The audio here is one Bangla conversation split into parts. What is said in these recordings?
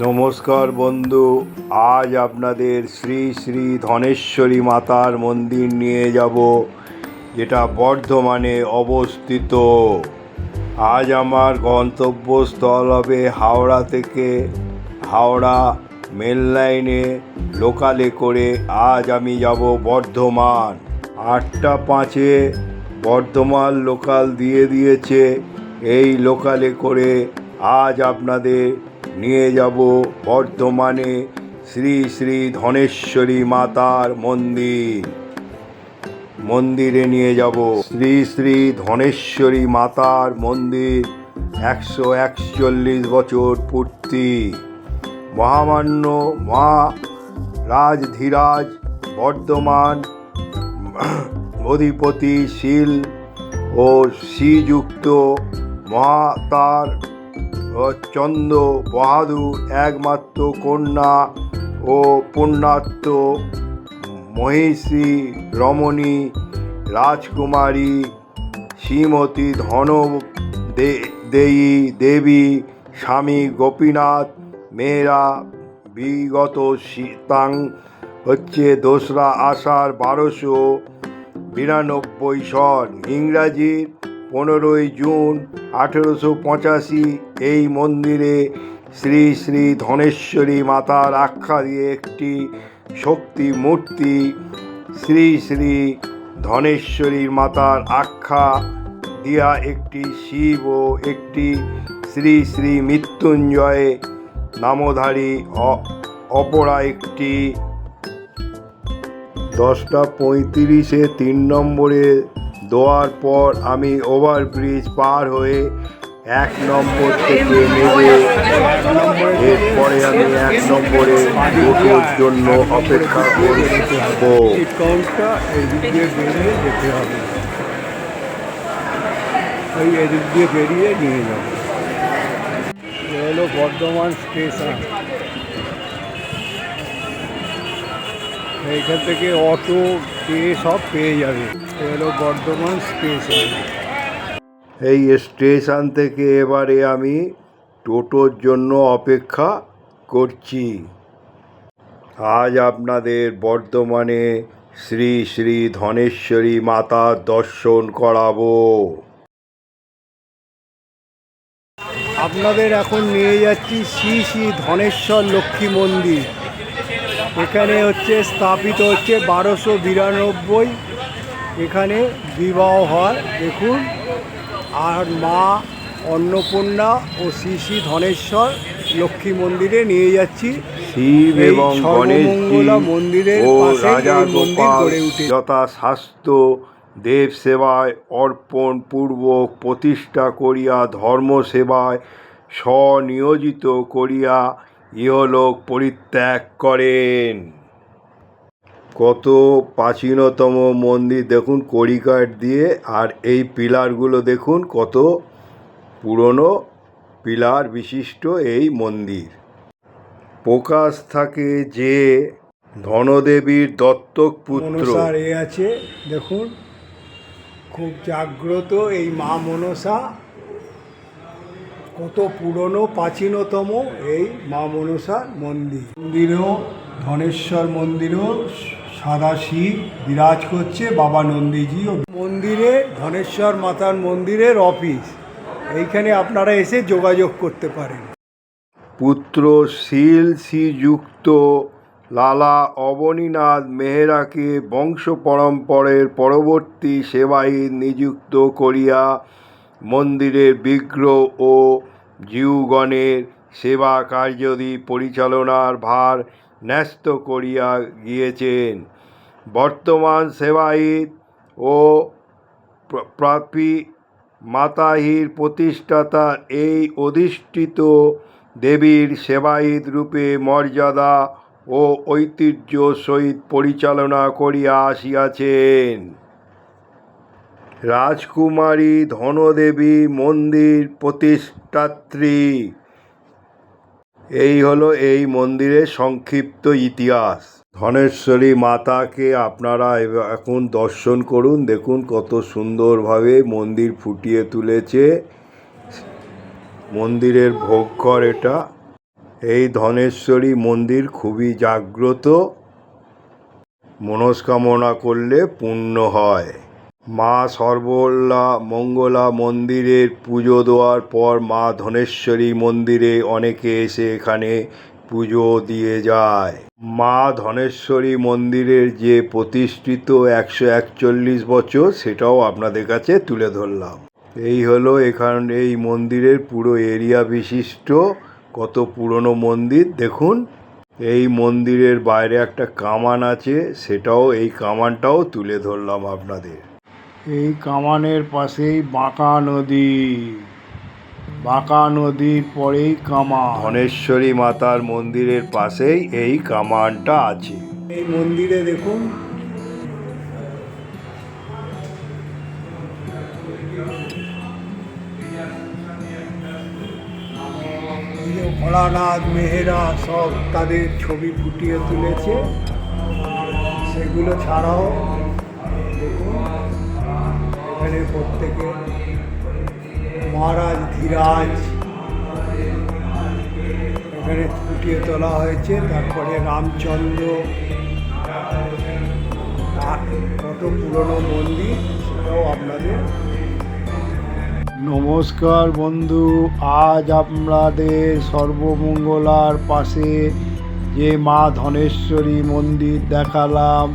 নমস্কার বন্ধু, আজ আপনাদের শ্রী শ্রী ধনেশ্বরী মাতার মন্দির নিয়ে যাব, যেটা বর্ধমানে অবস্থিত। আজ আমার গন্তব্যস্থল হবে হাওড়া থেকে হাওড়া মেল লাইনে লোকালে করে আজ আমি যাব বর্ধমান। আটটা পাঁচে বর্ধমান লোকাল দিয়ে দিয়েছে, এই লোকালে করে আজ আপনাদের নিয়ে যাব বর্ধমানে শ্রী শ্রী ধনেশ্বরী মাতার মন্দির। মন্দিরে নিয়ে যাব শ্রী শ্রী ধনেশ্বরী মাতার মন্দির, একশো একচল্লিশ বছর পূর্তি। মহামান্য মা রাজধীরাজ বর্ধমান অধিপতি শীল ও শ্রীযুক্ত মহাতার ও চন্দ্র, বাহাদুর, একমাত্র কন্যা ও পুণ্যাত্ম মহিষী, রমণী, রাজকুমারী, শ্রীমতী ধন দেয়ী দেবী, স্বামী গোপীনাথ, মেয়েরা বিগত শীতাং হচ্ছে দোসরা আষাঢ় বারোশো বিরানব্বই সন। ইংরাজির পনেরোই জুন আঠেরোশো পঁচাশি এই মন্দিরে শ্রী শ্রী ধনেশ্বরী মাতার আখ্যা দিয়ে একটি শক্তি মূর্তি শ্রী শ্রী ধনেশ্বরী মাতার আখ্যা দিয়া একটি শিব ও একটি শ্রী শ্রী মৃত্যুঞ্জয় নামধারী অপরা একটি দশটা পঁয়ত্রিশে তিন নম্বরে দেওয়ার পর আমি ওভারব্রিজ পার হয়ে এক নম্বর থেকে নেমে এরপরে আমি এক নম্বরে দুটোর জন্য অপেক্ষা বেরিয়ে যেতে হবে ওই এদিক দিয়ে বেরিয়ে নিয়ে যাবে। বর্ধমান স্টেশন। এইখান থেকে অটো পেয়ে সব পেয়ে যাবে। এ হলো বর্ধমান স্টেশন এই স্টেশন থেকে এবারে আমি টোটোর জন্য অপেক্ষা করছি। আজ আপনাদের বর্ধমানে শ্রী শ্রী ধনেশ্বরী মাতার দর্শন করাবো। আপনাদের এখন নিয়ে যাচ্ছি শ্রী শ্রী ধনেশ্বর লক্ষ্মী মন্দির। এখানে হচ্ছে স্থাপিত হচ্ছে বারোশো বিরানব্বই। এখানে বিবাহ হয় দেখুন। আর মা অন্নপূর্ণা ও শ্রী শ্রী ধনেশ্বর লক্ষ্মী মন্দিরে নিয়ে যাচ্ছি। শিব এবং গণেশজি মন্দিরের ও রাজা গোপাল যথা শাস্ত্র দেব সেবায় অর্পণ পূর্বক প্রতিষ্ঠা করিয়া ধর্ম সেবায় স্বনিয়োজিত করিয়া ইহলোক পরিত্যাগ করেন। কত প্রাচীনতম মন্দির দেখুন, কড়িকাঠ দিয়ে, আর এই পিলারগুলো দেখুন, কত পুরনো পিলার বিশিষ্ট এই মন্দির। প্রকাশ থাকে যে ধনদেবীর দত্তক পুত্র। আছে, দেখুন, খুব জাগ্রত এই মা মনসা। কত পুরনো, প্রাচীনতম এই মা মনসার মন্দির? মন্দিরেও ধনেশ্বর মন্দিরেও সাদা শিব বিরাজ করছে বাবা নন্দীজিও। মন্দিরে, ধনেশ্বর মাতার মন্দিরের অফিস এইখানে আপনারা এসে যোগাযোগ করতে পারেন। পুত্র শীল শ্রীযুক্ত লালা অবনীনাথ মেহরাকে বংশ পরম্পরের পরবর্তী সেবায় নিযুক্ত করিয়া মন্দিরের বিগ্রহ ও জীবগণের সেবা কার্যদি পরিচালনার ভার ন্যস্ত করিয়া গিয়েছেন। বর্তমান সেবায়িত ও প্র- প্রাপী মাতাহির প্রতিষ্ঠাতা এই অধিষ্ঠিত দেবীর সেবায়িত রূপে মর্যাদা ও ঐতিহ্য সহিত পরিচালনা করিয়া আসিয়াছেন। রাজকুমারী ধনদেবী মন্দির প্রতিষ্ঠাত্রী। এই হলো এই মন্দিরের সংক্ষিপ্ত ইতিহাস। ধনেশ্বরী মাতাকে আপনারা এখন দর্শন করুন, দেখুন কত সুন্দরভাবে মন্দির ফুটিয়ে তুলেছে। মন্দিরের ভোগঘর এটা। এই ধনেশ্বরী মন্দির খুবই জাগ্রত। মনস্কামনা করলে পূর্ণ হয়। মা সর্বলা মঙ্গলা মন্দিরের পুজো দেওয়ার পর মা ধনেশ্বরী মন্দিরে অনেকে এসে এখানে পুজো দিয়ে যায়। মা ধনেশ্বরী মন্দিরের যে প্রতিষ্ঠিত একশো একচল্লিশ বছর, সেটাও আপনাদের কাছে তুলে ধরলাম। এই হলো এখান, এই মন্দিরের পুরো এরিয়া বিশিষ্ট, কত পুরনো মন্দির। দেখুন, এই মন্দিরের বাইরে একটা কামান আছে, সেটাও, এই কামানটাও তুলে ধরলাম আপনাদের। এই কামানের পাশেই বাঁকা নদী। বাঁকা নদীর পরেই কামান। ধনেশ্বরী মাতার মন্দিরের পাশেই এই কামানটা আছে। এই মন্দিরে দেখুন। ভোলানাথ মেহেরা সব তাদের ছবি ফুটিয়ে তুলেছে। সেগুলো ছাড়াও এখানে প্রত্যেকে মহারাজ, ধীরাজ এখানে ফুটিয়ে তোলা হয়েছে। তারপরে রামচন্দ্র কত পুরনো মন্দির সেটাও আপনাদের নমস্কার বন্ধু, আজ আপনাদের সর্বমঙ্গলার পাশে যে মা ধনেশ্বরী মন্দির দেখালাম।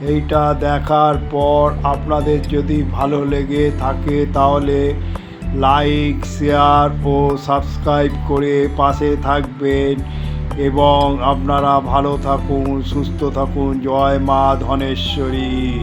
এইটা দেখার পর আপনাদের যদি ভালো লেগে থাকে তাহলে লাইক, শেয়ার ও সাবস্ক্রাইব করে পাশে থাকবেন। এবং আপনারা ভালো থাকুন, সুস্থ থাকুন। জয় মা ধনেশ্বরী।